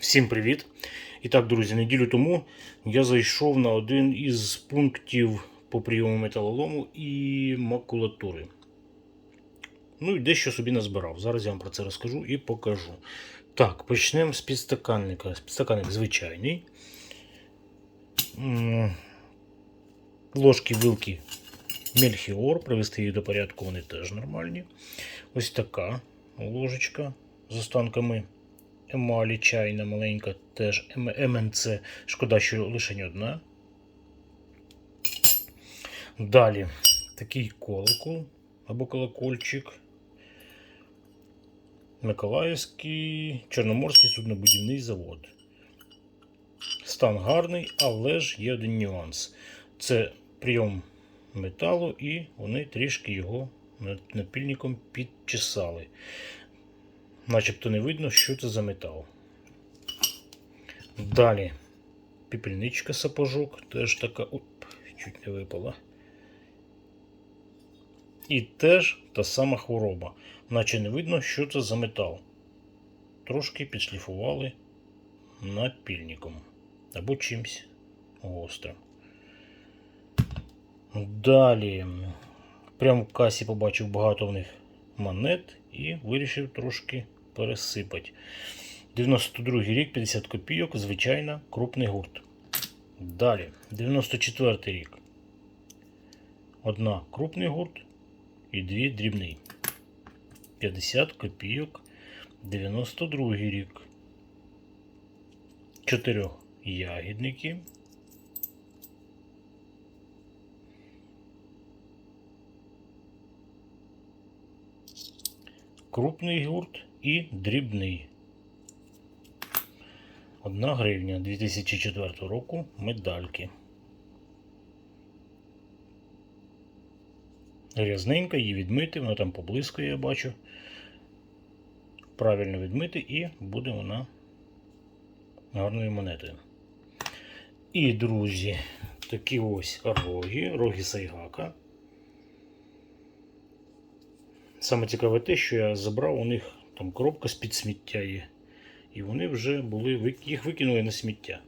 Всім привіт! І так, друзі, неділю тому я зайшов на один із пунктів по прийому металолому і макулатури. Ну і дещо собі назбирав. Зараз я вам про це розкажу і покажу. Так, почнемо з підстаканника. Підстаканник звичайний. Ложки, вилки Мельхіор. Привести її до порядку, вони теж нормальні. Ось така ложечка з останками емалі чайна маленька, теж МНЦ. Шкода, що лише одна. Далі такий колокол або колокольчик. Миколаївський Чорноморський суднобудівний завод. Стан гарний, але ж є один нюанс. Це прийом металу, і вони трішки його напільником підчесали. Начебто не видно, що це за метал. Далі піпельничка сапожок, теж така. Оп, чуть не випала. І теж та сама хвороба. Наче не видно, що це за метал. Трошки підшліфували напільником або чимсь гострим. Далі, прямо в касі побачив багато в них монет і вирішив трошки пересипати. 92 рік, 50 копійок, звичайно, крупний гурт. Далі, 94 рік. Одна крупний гурт і дві дрібний. 50 копійок, 92 рік. Чотирьох ягідники. крупний гурт і дрібний. Одна гривня 2004 року медальки. Грязненька, її відмити, вона там поблискує, я бачу. Правильно відмити і буде вона гарною монетою. І, друзі, такі ось роги, роги сайгака. Саме цікаве те, що я забрав у них там коробка з-під сміття є. І вони вже були, їх викинули на сміття.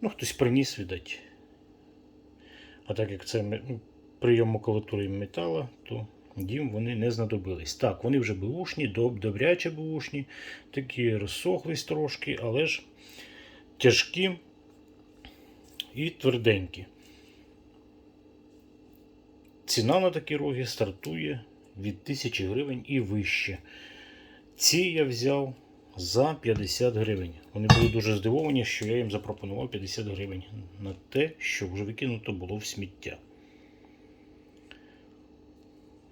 Ну, хтось приніс, видать. А так як це ну, прийом макулатури метала, то їм вони не знадобились. Так, вони вже бушні, доб- добряче бушні, такі розсохлись трошки, але ж тяжкі і тверденькі. Ціна на такі роги стартує від 1000 гривень і вище. Ці я взяв за 50 гривень. Вони були дуже здивовані, що я їм запропонував 50 гривень на те, що вже викинуто було в сміття.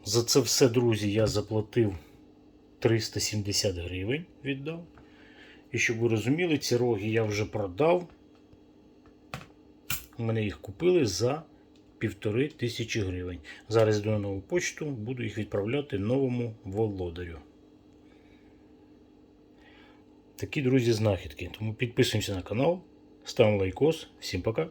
За це все, друзі, я заплатив 370 гривень віддав. І щоб ви розуміли, ці роги я вже продав. Мене їх купили за півтори тисячі гривень. Зараз йду на нову почту, буду їх відправляти новому володарю. Такі, друзі, знахідки. Тому підписуємося на канал, ставимо лайкос. Всім пока.